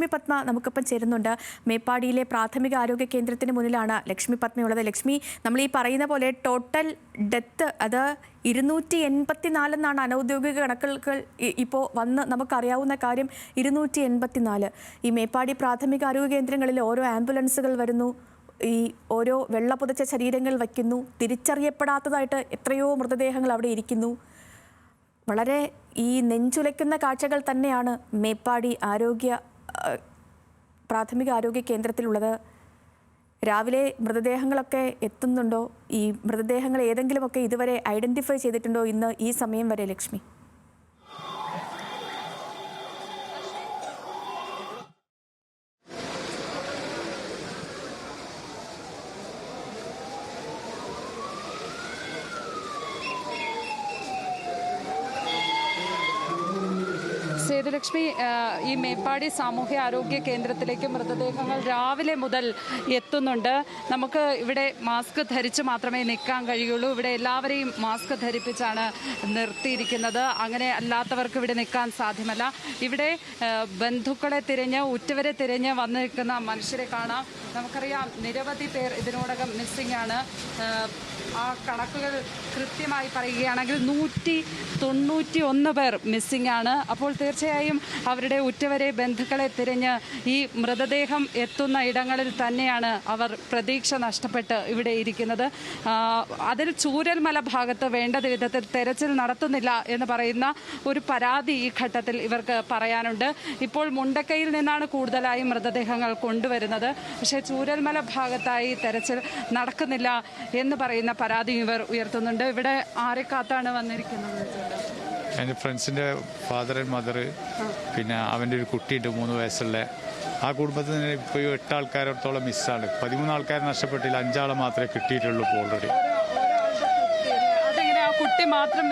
ലക്ഷ്മി പത്മ നമുക്കിപ്പം ചേരുന്നുണ്ട്. മേപ്പാടിയിലെ പ്രാഥമിക ആരോഗ്യ കേന്ദ്രത്തിന് മുന്നിലാണ് ലക്ഷ്മി പത്മയുള്ളത്. ലക്ഷ്മി നമ്മൾ ഈ പറയുന്ന പോലെ ടോട്ടൽ ഡെത്ത് അത് ഇരുന്നൂറ്റി എൺപത്തിനാലെന്നാണ് അനൗദ്യോഗിക കണക്കുകൾ ഇപ്പോൾ വന്ന് നമുക്കറിയാവുന്ന കാര്യം ഇരുന്നൂറ്റി എൺപത്തിനാല് ഈ മേപ്പാടി പ്രാഥമിക ആരോഗ്യ കേന്ദ്രങ്ങളിൽ ഓരോ ആംബുലൻസുകൾ വരുന്നു. ഈ ഓരോ വെള്ള പുതച്ച ശരീരങ്ങൾ വയ്ക്കുന്നു. തിരിച്ചറിയപ്പെടാത്തതായിട്ട് എത്രയോ മൃതദേഹങ്ങൾ അവിടെ ഇരിക്കുന്നു. വളരെ ഈ നെഞ്ചുലയ്ക്കുന്ന കാഴ്ചകൾ തന്നെയാണ് മേപ്പാടി ആരോഗ്യ പ്രാഥമിക ആരോഗ്യ കേന്ദ്രത്തിലുള്ളത് രാവിലെ മൃതദേഹങ്ങളൊക്കെ എത്തുന്നുണ്ടോ? ഈ മൃതദേഹങ്ങൾ ഏതെങ്കിലുമൊക്കെ ഇതുവരെ ഐഡന്റിഫൈ ചെയ്തിട്ടുണ്ടോ ഇന്ന് ഈ സമയം വരെ ലക്ഷ്മി? സേതുലക്ഷ്മി ആ, ഈ മേപ്പാടി സാമൂഹ്യ ആരോഗ്യ കേന്ദ്രത്തിലേക്ക് മൃതദേഹങ്ങൾ രാവിലെ മുതൽ എത്തുന്നുണ്ട്. നമുക്ക് ഇവിടെ മാസ്ക് ധരിച്ച് മാത്രമേ നിൽക്കാൻ കഴിയുള്ളൂ. ഇവിടെ എല്ലാവരെയും മാസ്ക് ധരിപ്പിച്ചാണ് നിർത്തിയിരിക്കുന്നത്. അങ്ങനെ അല്ലാത്തവർക്ക് ഇവിടെ നിൽക്കാൻ സാധ്യമല്ല. ഇവിടെ ബന്ധുക്കളെ തിരഞ്ഞ് ഉറ്റവരെ തിരഞ്ഞ് വന്നിരിക്കുന്ന മനുഷ്യരെ കാണാം. നമുക്കറിയാം നിരവധി പേർ ഇതിനോടകം മിസ്സിംഗ് ആണ്. ആ, കണക്കുകൾ കൃത്യമായി പറയുകയാണെങ്കിൽ നൂറ്റി തൊണ്ണൂറ്റി ഒന്ന് പേർ മിസ്സിംഗ് ആണ് അപ്പോൾ തീർച്ചയായും അവരുടെ ഉറ്റവരെ ബന്ധുക്കളെ തിരഞ്ഞ് ഈ മൃതദേഹം എത്തുന്ന ഇടങ്ങളിൽ തന്നെയാണ് അവർ പ്രതീക്ഷ നഷ്ടപ്പെട്ട് ഇവിടെ ഇരിക്കുന്നത്. അതിൽ ചൂരൽമല ഭാഗത്ത് വേണ്ട വിധത്തിൽ തെരച്ചിൽ നടത്തുന്നില്ല എന്ന് പറയുന്ന ഒരു പരാതി ഈ ഘട്ടത്തിൽ ഇവർക്ക് പറയാനുണ്ട്. ഇപ്പോൾ മുണ്ടക്കയിൽ നിന്നാണ് കൂടുതലായി മൃതദേഹങ്ങൾ കൊണ്ടുവരുന്നത്. പക്ഷേ ചൂരൽമല ഭാഗത്തായി തെരച്ചിൽ നടക്കുന്നില്ല എന്ന് പറയുന്ന പരാതി ഇവർ ഉയർത്തുന്നുണ്ട്. ഇവിടെ ആരെ കാത്താണ് വന്നിരിക്കുന്നത് എന്റെ ഫ്രണ്ട്സിന്റെ ഫാദർ ആൻഡ് മദർ പിന്നെ അവന്റെ ഒരു കുട്ടിയുണ്ട് മൂന്ന് വയസ്സുള്ള. ആ കുടുംബത്തിൽ നിന്ന് ഇപ്പോൾ എട്ട് ആൾക്കാരോടത്തോളം മിസ്സാണ്. പതിമൂന്ന് ആൾക്കാർ നഷ്ടപ്പെട്ടില്ല അഞ്ചാളെ മാത്രമേ കിട്ടിയിട്ടുള്ളൂ ഇപ്പോൾ ഓൾറെഡി കുട്ടി മാത്രം?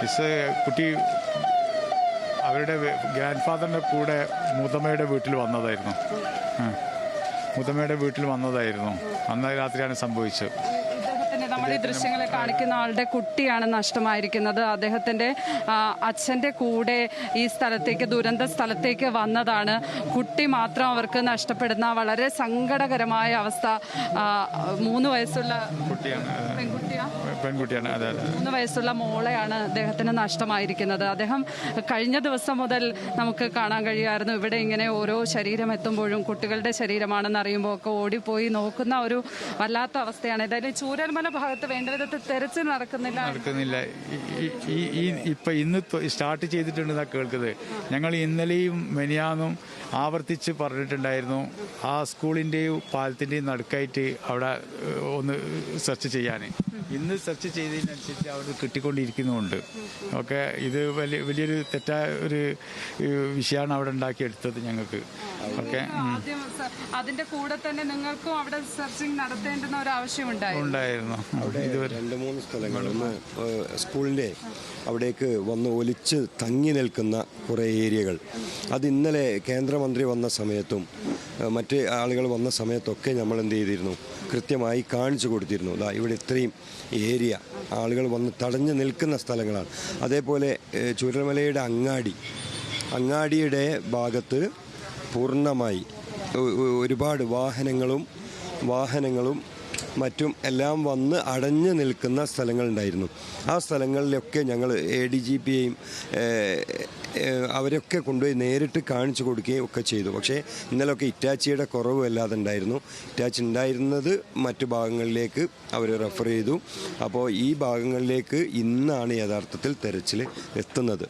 മിസ് കുട്ടി അവരുടെ ഗ്രാൻഡ് ഫാദറിന്റെ കൂടെ മുതമ്മയുടെ വീട്ടിൽ വന്നതായിരുന്നു. മുതമയുടെ മുതമ്മയുടെ വീട്ടിൽ വന്നതായിരുന്നു. അന്ന് രാത്രിയാണ് സംഭവിച്ചത്. നമ്മൾ ഈ ദൃശ്യങ്ങളെ കാണിക്കുന്ന ആളുടെ കുട്ടിയാണ് നഷ്ടമായിരിക്കുന്നത്. അദ്ദേഹത്തിന്റെ അച്ഛന്റെ കൂടെ ഈ സ്ഥലത്തേക്ക് ദുരന്ത സ്ഥലത്തേക്ക് വന്നതാണ്. കുട്ടി മാത്രം അവർക്ക് നഷ്ടപ്പെടുന്ന വളരെ സങ്കടകരമായ അവസ്ഥ മൂന്ന് വയസ്സുള്ള കുട്ടിയാണ്. പെൺകുട്ടിയാ പെൺകുട്ടിയാണ്. അതെ മൂന്ന് വയസ്സുള്ള മോളെയാണ് അദ്ദേഹത്തിന് നഷ്ടമായിരിക്കുന്നത്. അദ്ദേഹം കഴിഞ്ഞ ദിവസം മുതൽ നമുക്ക് കാണാൻ കഴിയുമായിരുന്നു. ഇവിടെ ഇങ്ങനെ ഓരോ ശരീരം എത്തുമ്പോഴും കുട്ടികളുടെ ശരീരമാണെന്ന് അറിയുമ്പോൾ ഒക്കെ ഓടിപ്പോയി നോക്കുന്ന ഒരു വല്ലാത്ത അവസ്ഥയാണ്. ഏതായാലും ചൂരൽമല ഭാഗത്ത് വേണ്ട വിധത്തിൽ തെരച്ചിൽ നടക്കുന്നില്ല. നടക്കുന്നില്ല. ഇപ്പൊ ഇന്ന് സ്റ്റാർട്ട് ചെയ്തിട്ടുണ്ടെന്നാണ് കേൾക്കുന്നത്. ഞങ്ങൾ ഇന്നലെയും മെനിയാന്നും ആവർത്തിച്ച് പറഞ്ഞിട്ടുണ്ടായിരുന്നു. ആ സ്കൂളിന്റെയും പാലത്തിന്റെയും നടുക്കായിട്ട് അവിടെ ഒന്ന് സെർച്ച് ചെയ്യാൻ ഇന്ന് സെർച്ച് ചെയ്തതിനനുസരിച്ച് അവർ കിട്ടിക്കൊണ്ടിരിക്കുന്നുമുണ്ട്. ഓക്കെ ഇത് വലിയ വലിയൊരു തെറ്റായ ഒരു വിഷയമാണ് അവിടെ ഉണ്ടാക്കിയെടുത്തത് ഞങ്ങൾക്ക്. ഓക്കെ ആദ്യം അതിന്റെ കൂടെ തന്നെ നിങ്ങൾക്കും അവിടെ സെർച്ചിങ് നടത്തേണ്ടുന്ന ഒരു ആവശ്യമുണ്ടായിരുന്നു ഉണ്ടായിരുന്നു. അവിടെ രണ്ട് മൂന്ന് സ്ഥലങ്ങൾ. സ്കൂളിന്റെ അവിടേക്ക് വന്ന് ഒലിച്ച് തങ്ങി നിൽക്കുന്ന കുറേ ഏരിയകൾ. അത് ഇന്നലെ കേന്ദ്രമന്ത്രി വന്ന സമയത്തും മറ്റ് ആളുകൾ വന്ന സമയത്തൊക്കെ നമ്മൾ എന്ത് ചെയ്തിരുന്നു? കൃത്യമായി കാണിച്ചു കൊടുത്തിരുന്നു. ദാ ഇവിടെ ഇത്രയും ഏരിയ. ആളുകൾ വന്ന് തടഞ്ഞു നിൽക്കുന്ന സ്ഥലങ്ങളാണ്. അതേപോലെ ചുരമലയുടെ അങ്ങാടി. അങ്ങാടിയുടെ ഭാഗത്ത് പൂർണമായി ഒരുപാട് വാഹനങ്ങളും വാഹനങ്ങളും മറ്റും എല്ലാം വന്ന് അടഞ്ഞു നിൽക്കുന്ന സ്ഥലങ്ങളുണ്ടായിരുന്നു. ആ സ്ഥലങ്ങളിലൊക്കെ ഞങ്ങൾ എ ഡി ജി പിയെയും അവരൊക്കെ കൊണ്ടുപോയി നേരിട്ട് കാണിച്ചു കൊടുക്കുകയും ഒക്കെ ചെയ്തു. പക്ഷേ ഇന്നലെയൊക്കെ ഇറ്റാച്ചിയുടെ കുറവ് വല്ലാതെ ഉണ്ടായിരുന്നു. ഇറ്റാച്ചി ഉണ്ടായിരുന്നത് മറ്റു ഭാഗങ്ങളിലേക്ക് അവർ റെഫർ ചെയ്തു. അപ്പോൾ ഈ ഭാഗങ്ങളിലേക്ക് ഇന്നാണ് യഥാർത്ഥത്തിൽ തെരച്ചിൽ എത്തുന്നത്.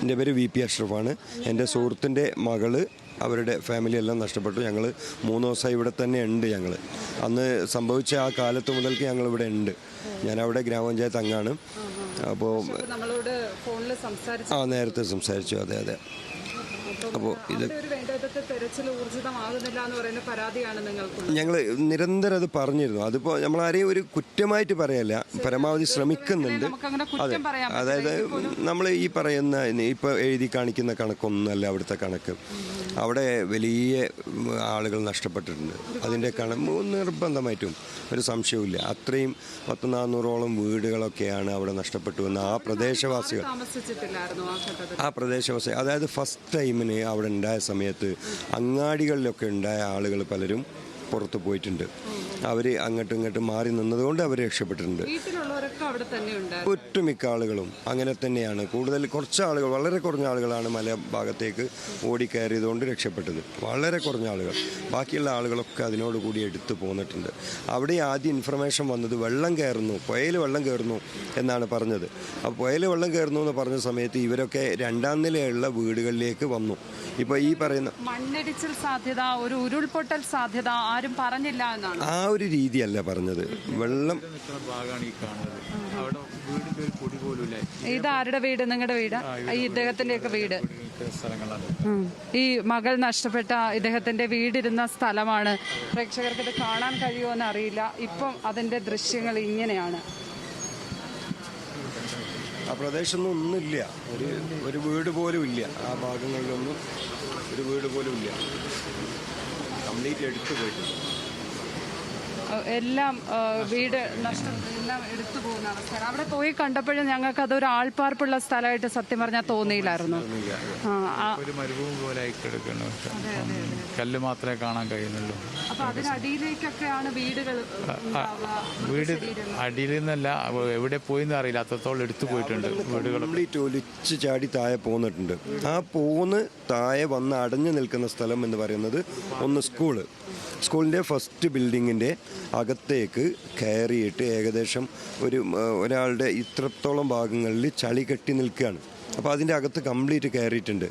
എന്റെ പേര് വി പി അഷ്റഫാണ്. എന്റെ സുഹൃത്തിന്റെ മകൾ അവരുടെ ഫാമിലി എല്ലാം നഷ്ടപ്പെട്ടു. ഞങ്ങൾ മൂന്ന് ദിവസമായി ഇവിടെ തന്നെ ഉണ്ട് ഞങ്ങൾ അന്ന് സംഭവിച്ച ആ കാലത്ത് മുതൽക്ക് ഞങ്ങൾ ഇവിടെ ഉണ്ട് ഞാൻ അവിടെ ഗ്രാമപഞ്ചായത്ത് അംഗമാണ് അപ്പോൾ ആ നേരത്തെ സംസാരിച്ചു. അതെ അതെ. അപ്പോൾ ഇത് ഞങ്ങൾ നിരന്തരം അത് പറഞ്ഞിരുന്നു. അതിപ്പോൾ നമ്മളാരെയും ഒരു കുറ്റമായിട്ട് പറയല്ല പരമാവധി ശ്രമിക്കുന്നുണ്ട്. അതെ. അതായത് നമ്മൾ ഈ പറയുന്ന ഇപ്പോൾ എഴുതി കാണിക്കുന്ന കണക്കൊന്നുമല്ല അവിടുത്തെ കണക്ക്. അവിടെ വലിയ ആളുകൾ നഷ്ടപ്പെട്ടിട്ടുണ്ട്. അതിന്റെ കണക്ക് നിർബന്ധമായിട്ടും ഒരു സംശയവുമില്ല. അത്രയും പത്ത് നാനൂറോളം വീടുകളൊക്കെയാണ് അവിടെ നഷ്ടപ്പെട്ടു എന്ന് ആ പ്രദേശവാസികൾ ആ പ്രദേശവാസികൾ ആ പ്രദേശവാസി അതായത് ഫസ്റ്റ് ടൈമിന് വെള്ളപ്പൊക്കത്തിന് അവിടെ ഉണ്ടായ സമയത്ത് അങ്ങാടികളിലൊക്കെ ഉണ്ടായ ആളുകൾ പലരും പുറത്തു പോയിട്ടുണ്ട്. അവർ അങ്ങോട്ടും ഇങ്ങോട്ടും മാറി നിന്നതുകൊണ്ട് അവർ രക്ഷപ്പെട്ടിട്ടുണ്ട്. അവിടെ തന്നെ ഉണ്ടായിരുന്നു. ഒട്ടുമിക്ക ആളുകളും അങ്ങനെ തന്നെയാണ്. കൂടുതൽ കുറച്ച് ആളുകൾ വളരെ കുറഞ്ഞ ആളുകളാണ് മല ഭാഗത്തേക്ക് ഓടിക്കയറിയതുകൊണ്ട് രക്ഷപ്പെട്ടത്. വളരെ കുറഞ്ഞ ആളുകൾ. ബാക്കിയുള്ള ആളുകളൊക്കെ അതിനോട് കൂടി എടുത്തു പോന്നിട്ടുണ്ട്. അവിടെ ആദ്യം ഇൻഫർമേഷൻ വന്നത് വെള്ളം കയറുന്നു പുഴയിൽ വെള്ളം കയറുന്നു എന്നാണ് പറഞ്ഞത്. അപ്പോൾ പുഴയിൽ വെള്ളം കയറുന്നു എന്ന് പറഞ്ഞ സമയത്ത് ഇവരൊക്കെ രണ്ടാം നിലയുള്ള വീടുകളിലേക്ക് വന്നു. ഇപ്പോൾ ഈ പറയുന്ന മണ്ണിടിച്ചിൽ സാധ്യത ഒരു ഉരുൾപൊട്ടൽ സാധ്യത ആരും പറഞ്ഞില്ല എന്നാണ്. ആ ഒരു രീതിയല്ല പറഞ്ഞത്. വെള്ളം ഭാഗമാണ് ഈ കാണുന്നത്? അവിടെ വീടിന്റെ ഒരു പൊടി പോലും ഇത് ആരുടെ വീട്? നിങ്ങളുടെ വീട്? ഈ ഇദ്ദേഹത്തിന്റെ ഒക്കെ വീട്. ഈ മകൾ നഷ്ടപ്പെട്ട ഇദ്ദേഹത്തിന്റെ വീടിരുന്ന സ്ഥലമാണ്. പ്രേക്ഷകർക്ക് ഇത് കാണാൻ കഴിയുമോ അറിയില്ല ഇപ്പം അതിന്റെ ദൃശ്യങ്ങൾ ഇങ്ങനെയാണ്. ആ പ്രദേശമൊന്നും ഒന്നുമില്ല. ഒരു ഒരു വീട് പോലും ഇല്ല. ആ ഭാഗങ്ങളിലൊന്നും ഒരു വീട് പോലും ഇല്ല. കംപ്ലീറ്റ് എടുത്തു പോയിട്ടുണ്ട്. എല്ലാം വീട് നഷ്ടം എല്ലാം എടുത്തു പോകുന്ന അവസ്ഥയാണ്. അവിടെ പോയി കണ്ടപ്പോഴും ഞങ്ങൾക്ക് അതൊരു ആൾപ്പാർപ്പുള്ള സ്ഥലമായിട്ട് സത്യം പറഞ്ഞാൽ തോന്നിയില്ലായിരുന്നു. ആ, ആ, ഒരു മരുഭൂമി പോലെ കല്ല് മാത്രമേ കാണാൻ കഴിയുന്നുള്ളൂ. അപ്പൊ അതിനടിയിലേക്കൊക്കെയാണ് വീടുകൾ വീട് അടിയിൽ നിന്നല്ല എവിടെ പോയിന്ന് അറിയില്ല. അത്രത്തോളം എടുത്തു പോയിട്ടുണ്ട് വീടുകൾ കംപ്ലീറ്റ് ഒലിച്ച് ചാടി താഴെ പോന്നിട്ടുണ്ട്. ആ പോന്ന് താഴെ വന്ന് അടഞ്ഞു നിൽക്കുന്ന സ്ഥലം എന്ന് പറയുന്നത് ഒന്ന് സ്കൂൾ. സ്കൂളിന്റെ ഫസ്റ്റ് ബിൽഡിങ്ങിന്റെ അകത്തേക്ക് കയറിയിട്ട് ഏകദേശം ഒരു ഒരാളുടെ ഇത്രത്തോളം ഭാഗങ്ങളിൽ ചളി കെട്ടി നിൽക്കുകയാണ്. അപ്പോൾ അതിന്റെ അകത്ത് കംപ്ലീറ്റ് കയറിയിട്ടുണ്ട്.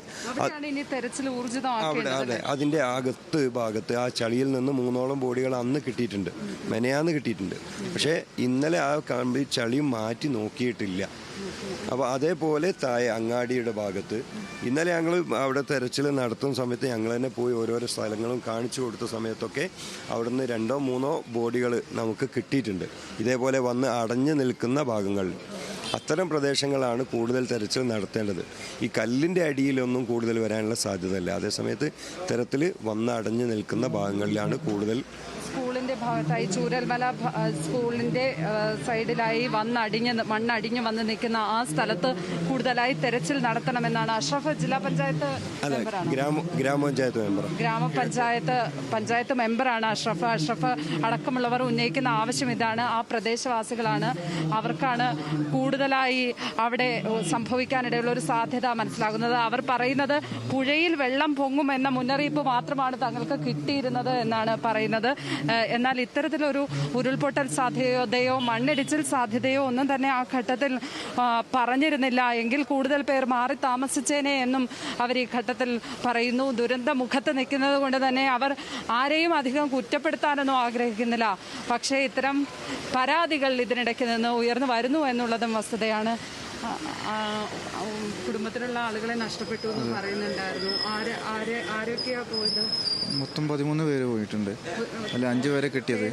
അവിടെ അതെ. അതിന്റെ അകത്ത് ഭാഗത്ത് ആ ചളിയിൽ നിന്ന് മൂന്നോളം ബോഡികൾ അന്ന് കിട്ടിയിട്ടുണ്ട്. മെനയാന്ന് കിട്ടിയിട്ടുണ്ട്. പക്ഷേ ഇന്നലെ ആ കംപ്ലീറ്റ് ചളി മാറ്റി നോക്കിയിട്ടില്ല. അപ്പോൾ അതേപോലെ താഴെ അങ്ങാടിയുടെ ഭാഗത്ത്. ഇന്നലെ ഞങ്ങൾ അവിടെ തെരച്ചിൽ നടത്തുന്ന സമയത്ത് ഞങ്ങൾ തന്നെ പോയി ഓരോരോ സ്ഥലങ്ങളും കാണിച്ചു കൊടുത്ത സമയത്തൊക്കെ അവിടുന്ന് രണ്ടോ മൂന്നോ ബോഡികൾ നമുക്ക് കിട്ടിയിട്ടുണ്ട്. ഇതേപോലെ വന്ന് അടഞ്ഞു നിൽക്കുന്ന ഭാഗങ്ങൾ. അത്തരം പ്രദേശങ്ങളാണ് കൂടുതൽ തെരച്ചിൽ നടത്തേണ്ടത്. ഈ കല്ലിന്റെ അടിയിലൊന്നും കൂടുതൽ വരാനുള്ള സാധ്യതയില്ല. അതേസമയത്ത് ഇത്തരത്തിൽ വന്ന് അടഞ്ഞു നിൽക്കുന്ന ഭാഗങ്ങളിലാണ് കൂടുതൽ സ്കൂളിന്റെ ഭാഗത്തായി ചൂരൽമല സ്കൂളിന്റെ സ്കൂളിന്റെ സൈഡിലായി വന്നടിഞ്ഞ് മണ്ണടിഞ്ഞ് വന്ന് നിൽക്കുന്ന ആ സ്ഥലത്ത് കൂടുതലായി തെരച്ചിൽ നടത്തണമെന്നാണ് അഷ്റഫ് ജില്ലാ പഞ്ചായത്ത് ഗ്രാമപഞ്ചായത്ത് മെമ്പർ. ഗ്രാമപഞ്ചായത്ത് പഞ്ചായത്ത് മെമ്പറാണ് അഷ്റഫ്. അഷ്റഫ് അടക്കമുള്ളവർ ഉന്നയിക്കുന്ന ആവശ്യം ഇതാണ്. ആ പ്രദേശവാസികളാണ്. അവർക്കാണ് കൂടുതലായി അവിടെ സംഭവിക്കാനിടയുള്ള ഒരു സാധ്യത മനസ്സിലാകുന്നത്. അവർ പറയുന്നത് പുഴയിൽ വെള്ളം പൊങ്ങുമെന്ന മുന്നറിയിപ്പ് മാത്രമാണ് തങ്ങൾക്ക് കിട്ടിയിരുന്നത് എന്നാണ് പറയുന്നത്. എന്നാൽ ഇത്തരത്തിലൊരു ഉരുൾപൊട്ടൽ സാധ്യതയോ മണ്ണിടിച്ചിൽ സാധ്യതയോ ഒന്നും തന്നെ ആ ഘട്ടത്തിൽ പറഞ്ഞിരുന്നില്ല. എങ്കിൽ കൂടുതൽ പേർ മാറി താമസിച്ചേനെ എന്നും അവർ ഈ ഘട്ടത്തിൽ പറയുന്നു. ദുരന്ത മുഖത്ത് നിൽക്കുന്നത് കൊണ്ട് തന്നെ അവർ ആരെയും അധികം കുറ്റപ്പെടുത്താനൊന്നും ആഗ്രഹിക്കുന്നില്ല. പക്ഷേ ഇത്തരം പരാതികൾ ഇതിനിടയ്ക്ക് നിന്ന് ഉയർന്നു വരുന്നു എന്നുള്ളതും വസ്തുതയാണ്. കുടുംബത്തിലുള്ള ആളുകളെ നഷ്ടപ്പെട്ടു എന്ന് പറയുന്നുണ്ടായിരുന്നു. ആര് ആര് ആരൊക്കെയാ പോയത്? മൊത്തം പതിമൂന്ന് പേര് പോയിട്ടുണ്ട്. അല്ല അഞ്ച് പേരെ കിട്ടിയത്.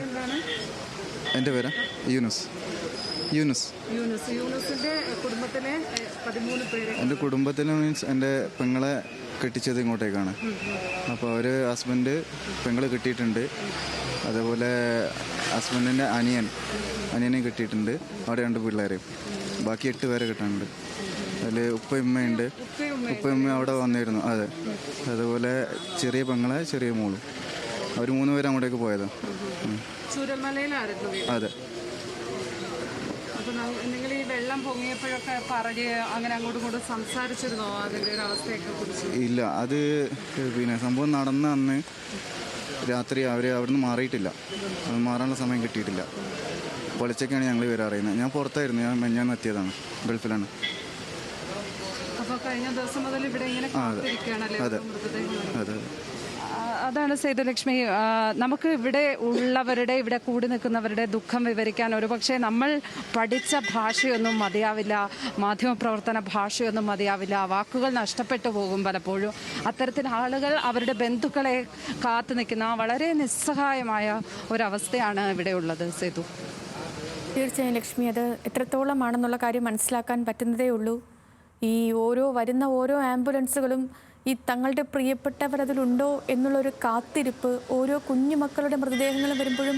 എന്റെ പേരാ? യൂനുസ്. യൂനുസ്. യൂനുസ്. യൂനുസിന്റെ കുടുംബത്തിലെ എ, പതിമൂന്ന് പേര്. എന്റെ കുടുംബത്തിൽ മീൻസ് എന്റെ പെങ്ങളെ കെട്ടിച്ചത് ഇങ്ങോട്ടേക്കാണ്. അപ്പോൾ അവർ ഹസ്ബൻഡ് പെങ്ങളെ കിട്ടിയിട്ടുണ്ട്. അതേപോലെ ഹസ്ബൻഡിന്റെ അനിയൻ അനിയനെ കിട്ടിയിട്ടുണ്ട്. അവിടെ രണ്ട് പിള്ളേരെയും ബാക്കി എട്ട് പേരെ കിട്ടാനുണ്ട്. അതിൽ ഉപ്പയമ്മയുണ്ട് ഉപ്പയമ്മ അവിടെ വന്നിരുന്നു. അതെ. അതുപോലെ ചെറിയ പെങ്ങളെ ചെറിയ മോളും. അവർ മൂന്ന് പേരും അങ്ങോട്ടേക്ക് പോയത്. അതെ. നിങ്ങൾ ഈ വെള്ളം പൊങ്ങിയപ്പോഴൊക്കെ പറഞ്ഞ് അങ്ങനെ അങ്ങോട്ടും ഇങ്ങോട്ടും സംസാരിച്ചിരുന്നോ? അതിന്റെ ഒരു അവസ്ഥയൊക്കെ കുറിച്ച്. ഇല്ല അത് പിന്നെ സംഭവം നടന്ന അന്ന് രാത്രി അവർ അവിടുന്ന് മാറിയിട്ടില്ല. അത് മാറാനുള്ള സമയം കിട്ടിയിട്ടില്ല. പൊളിച്ചൊക്കെയാണ് ഞങ്ങൾ ഇവരെ അറിയുന്നത്. ഞാൻ പുറത്തായിരുന്നു. ഞാൻ മെഞ്ഞാന്ന് എത്തിയതാണ്. ഗൾഫിലാണ്. അപ്പോൾ കഴിഞ്ഞ ദിവസം മുതൽ ഇവിടെ ഇങ്ങനെ കാത്തിരിക്കുകയാണല്ലേ? അതെ. മൃതദേഹം അതെ. അതാണ് സേതുലക്ഷ്മി. നമുക്ക് ഇവിടെ ഉള്ളവരുടെ ഇവിടെ കൂടി നിൽക്കുന്നവരുടെ ദുഃഖം വിവരിക്കാൻ ഒരുപക്ഷെ നമ്മൾ പഠിച്ച ഭാഷയൊന്നും മതിയാവില്ല. മാധ്യമപ്രവർത്തന ഭാഷയൊന്നും മതിയാവില്ല. വാക്കുകൾ നഷ്ടപ്പെട്ടു പോകും പലപ്പോഴും. അത്തരത്തിൽ ആളുകൾ അവരുടെ ബന്ധുക്കളെ കാത്തു നിൽക്കുന്ന വളരെ നിസ്സഹായമായ ഒരവസ്ഥയാണ് ഇവിടെ ഉള്ളത് സേതു. തീർച്ചയായും ലക്ഷ്മി അത് എത്രത്തോളമാണെന്നുള്ള കാര്യം മനസ്സിലാക്കാൻ പറ്റുന്നതേ ഉള്ളൂ. ഈ ഓരോ വരുന്ന ഓരോ ആംബുലൻസുകളും ഈ തങ്ങളുടെ പ്രിയപ്പെട്ടവർ അതിലുണ്ടോ എന്നുള്ളൊരു കാത്തിരിപ്പ് ഓരോ കുഞ്ഞു മക്കളുടെ മൃതദേഹങ്ങൾ വരുമ്പോഴും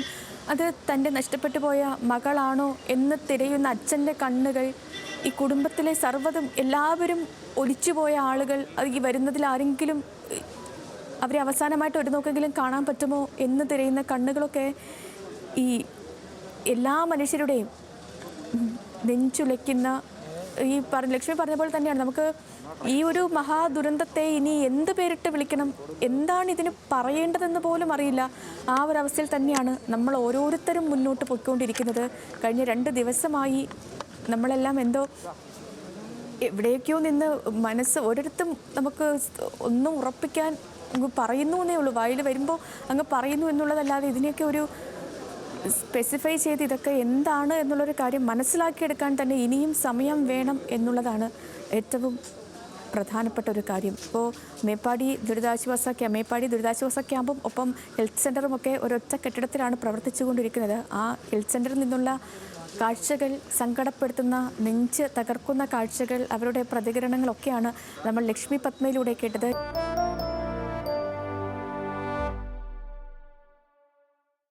അത് തന്റെ നഷ്ടപ്പെട്ടു പോയ മകളാണോ എന്ന് തിരയുന്ന അച്ഛന്റെ കണ്ണുകൾ ഈ കുടുംബത്തിലെ സർവതും എല്ലാവരും ഒലിച്ചുപോയ ആളുകൾ അത് ഈ വരുന്നതിൽ ആരെങ്കിലും അവരെ അവസാനമായിട്ട് ഒരു നോക്കെങ്കിലും കാണാൻ പറ്റുമോ എന്ന് തിരയുന്ന കണ്ണുകളൊക്കെ ഈ എല്ലാ മനുഷ്യരുടെയും നെഞ്ചുലയ്ക്കുന്ന ഈ പറഞ്ഞ ലക്ഷ്മി പറഞ്ഞ പോലെ തന്നെയാണ്. നമുക്ക് ഈ ഒരു മഹാദുരന്തത്തെ ഇനി എന്ത് പേരിട്ട് വിളിക്കണം? എന്താണ് ഇതിന് പറയേണ്ടതെന്ന് പോലും അറിയില്ല. ആ ഒരു അവസ്ഥയിൽ തന്നെയാണ് നമ്മൾ ഓരോരുത്തരും മുന്നോട്ട് പോയിക്കൊണ്ടിരിക്കുന്നത്. കഴിഞ്ഞ രണ്ട് ദിവസമായി നമ്മളെല്ലാം എന്തോ എവിടേക്കോ നിന്ന് മനസ്സ് ഒരിടത്തും നമുക്ക് ഒന്നും ഉറപ്പിക്കാൻ പറയുന്നു എന്നേ ഉള്ളൂ. വായിൽ വരുമ്പോൾ അങ്ങ് പറയുന്നു എന്നുള്ളതല്ലാതെ ഇതിനെയൊക്കെ ഒരു സ്പെസിഫൈ ചെയ്ത് ഇതൊക്കെ എന്താണ് എന്നുള്ളൊരു കാര്യം മനസ്സിലാക്കിയെടുക്കാൻ തന്നെ ഇനിയും സമയം വേണം എന്നുള്ളതാണ് ഏറ്റവും പ്രധാനപ്പെട്ട ഒരു കാര്യം. ഇപ്പോൾ മേപ്പാടി ദുരിതാശ്വാസ മേപ്പാടി ദുരിതാശ്വാസ ക്യാമ്പും ഒപ്പം ഹെൽത്ത് സെന്ററും ഒക്കെ ഒരൊറ്റ കെട്ടിടത്തിലാണ് പ്രവർത്തിച്ചുകൊണ്ടിരിക്കുന്നത്. ആ ഹെൽത്ത് സെന്ററിൽ നിന്നുള്ള കാഴ്ചകൾ സങ്കടപ്പെടുത്തുന്ന നെഞ്ച് തകർക്കുന്ന കാഴ്ചകൾ അവരുടെ പ്രതികരണങ്ങളൊക്കെയാണ് നമ്മൾ ലക്ഷ്മി പത്മയിലൂടെ കേട്ടത്.